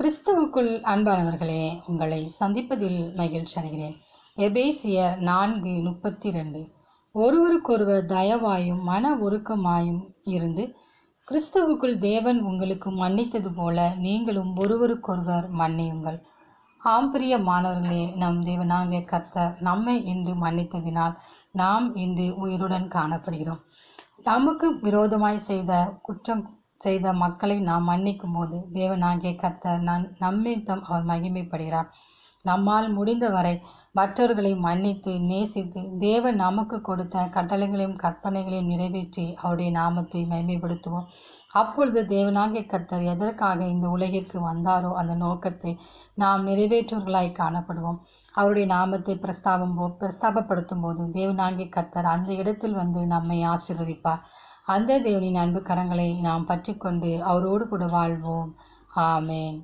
கிறிஸ்துவுக்குள் அன்பானவர்களே உங்களை சந்திப்பதில் மகிழ்ச்சி அடைகிறேன். எபேசியர் நான்கு முப்பத்தி ரெண்டு ஒருவருக்கொருவர் தயவாயும் மன ஒருக்கமாயும் இருந்து கிறிஸ்துவுக்குள் தேவன் உங்களுக்கு மன்னித்தது போல நீங்களும் ஒருவருக்கொருவர் மன்னியுங்கள். ஆம்பிரிய மாணவர்களே நம் தேவனாகிய கர்த்தர் நம்மை இன்று மன்னித்ததினால் நாம் இன்று உயிருடன் காணப்படுகிறோம். நமக்கு விரோதமாய் செய்த குற்றம் செய்த மக்களை நாம் மன்னிக்கும் போது தேவனாகிய கர்த்தர் நான் நம்மிடம் அவர் மகிமைப்படுகிறார். நம்மால் முடிந்தவரை மற்றவர்களை மன்னித்து நேசித்து தேவன் நமக்கு கொடுத்த கட்டளைகளையும் கற்பனைகளையும் நிறைவேற்றி அவருடைய நாமத்தை மகிமைப்படுத்துவோம். அப்பொழுது தேவனாகிய கர்த்தர் எதற்காக இந்த உலகிற்கு வந்தாரோ அந்த நோக்கத்தை நாம் நிறைவேற்றுவர்களாய் காணப்படுவோம். அவருடைய நாமத்தை பிரஸ்தாபம் போ பிரஸ்தாபப்படுத்தும் போது தேவனாகிய கர்த்தர் அந்த இடத்தில் வந்து நம்மை ஆசீர்வதிப்பார். அந்த தேவனின் அன்பு கரங்களை நாம் பற்றிக்கொண்டு அவரோடு கூட வாழ்வோம். ஆமேன்.